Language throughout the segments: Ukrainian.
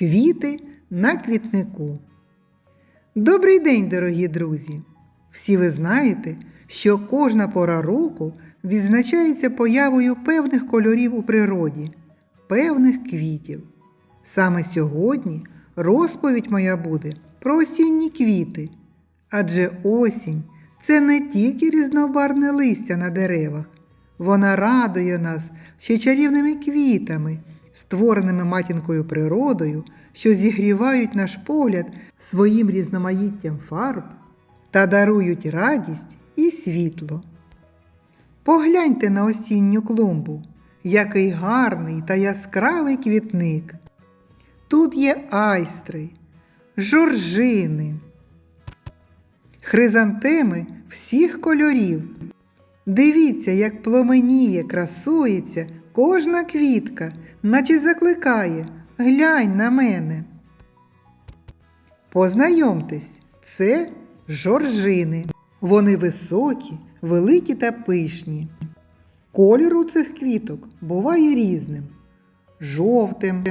Квіти на квітнику. Добрий день, дорогі друзі! Всі ви знаєте, що кожна пора року відзначається появою певних кольорів у природі, певних квітів. Саме сьогодні розповідь моя буде про осінні квіти. Адже осінь це не тільки різнобарвне листя на деревах, вона радує нас ще чарівними квітами, створеними матінкою природою, що зігрівають наш погляд своїм різноманіттям фарб та дарують радість і світло. Погляньте на осінню клумбу, який гарний та яскравий квітник. Тут є айстри, жоржини, хризантеми всіх кольорів. Дивіться, як пломеніє, красується кожна квітка, наче закликає глянь на мене. Познайомтесь, це жоржини. Вони високі, великі та пишні. Колір у цих квіток буває різним: жовтим,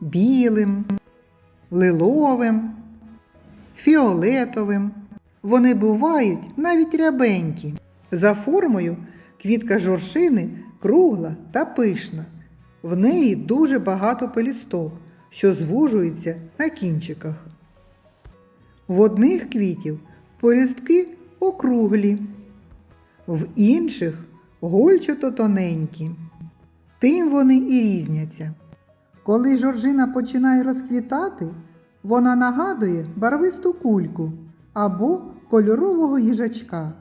білим, лиловим, фіолетовим. Вони бувають навіть рябенькі. За формою квітка жоршини кругла та пишна. В неї дуже багато пелюсток, що звужуються на кінчиках. В одних квітів пелюстки округлі, в інших гольчато тоненькі. Тим вони і різняться. Коли жоржина починає розквітати, вона нагадує барвисту кульку або кольорового їжачка.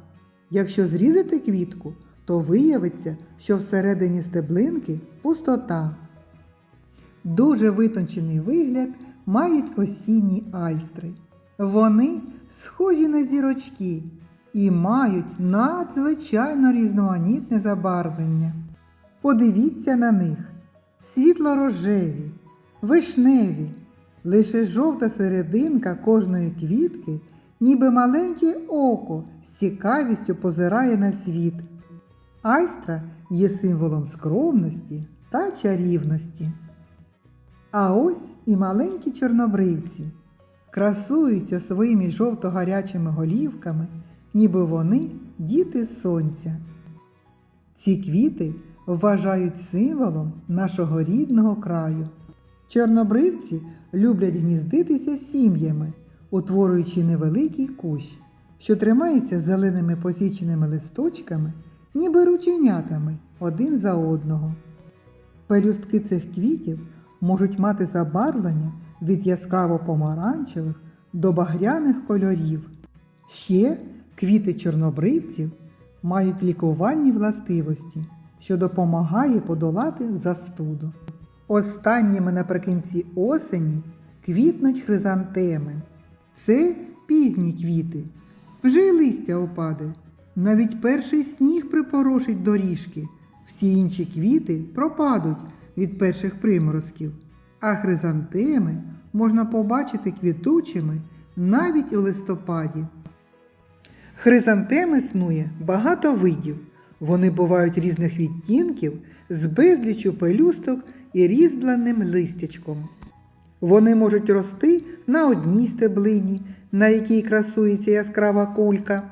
Якщо зрізати квітку, то виявиться, що всередині стеблинки пустота. Дуже витончений вигляд мають осінні айстри. Вони схожі на зірочки і мають надзвичайно різноманітне забарвлення. Подивіться на них: світло-рожеві, вишневі, лише жовта серединка кожної квітки, ніби маленьке око з цікавістю позирає на світ. Айстра є символом скромності та чарівності. А ось і маленькі чорнобривці красуються своїми жовто-гарячими голівками, ніби вони діти сонця. Ці квіти вважають символом нашого рідного краю. Чорнобривці люблять гніздитися сім'ями, утворюючи невеликий кущ, що тримається зеленими посіченими листочками, ніби рученятами один за одного. Пелюстки цих квітів можуть мати забарвлення від яскраво помаранчевих до багряних кольорів. Ще квіти чорнобривців мають лікувальні властивості, що допомагає подолати застуду. Останніми наприкінці осені квітнуть хризантеми. Це пізні квіти. Вже й листя опаде. Навіть перший сніг припорошить доріжки. Всі інші квіти пропадуть від перших приморозків, а хризантеми можна побачити квітучими навіть у листопаді. Хризантем існує багато видів. Вони бувають різних відтінків з безлічю пелюсток і різьбленим листячком. Вони можуть рости на одній стеблині, на якій красується яскрава кулька,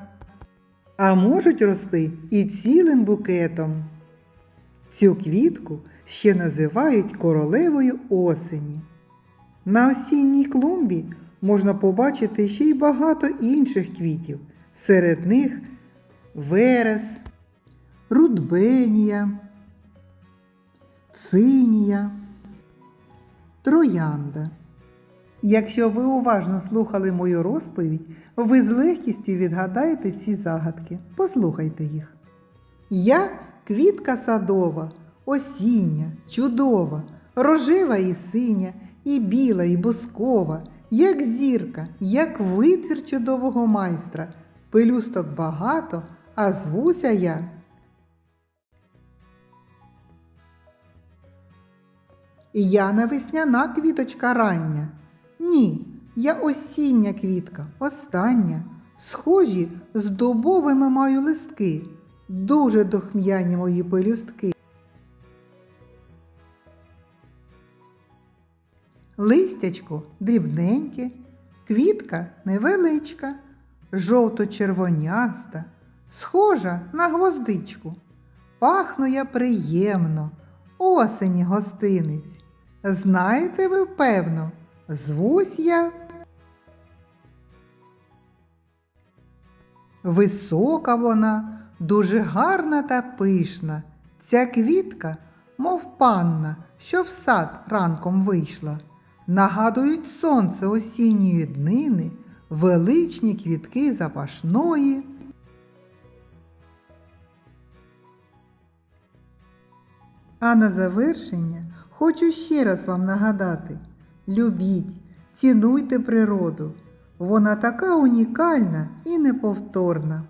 а можуть рости і цілим букетом. Цю квітку ще називають королевою осені. На осінній клумбі можна побачити ще й багато інших квітів. Серед них верес, рудбенія, цинія, троянда. Якщо ви уважно слухали мою розповідь, ви з легкістю відгадаєте ці загадки. Послухайте їх. Я квітка садова, осіння, чудова, рожева і синя, і біла, і бускова, як зірка, як витвір чудового майстра. Пелюсток багато, а звуся я. Я не весняна квіточка рання. Ні, я осіння квітка, остання. Схожі з дубовими маю листки, дуже дохм'яні мої пелюстки. Листячко дрібненьке, квітка невеличка, жовто-червоняста, схожа на гвоздичку. Пахну я приємно, осені гостиниць. Знаєте ви, певно, звусь я. Висока вона, дуже гарна та пишна. Ця квітка, мов панна, що в сад ранком вийшла. Нагадують сонце осінньої днини, величні квітки запашної. А на завершення хочу ще раз вам нагадати: любіть, цінуйте природу. Вона така унікальна і неповторна.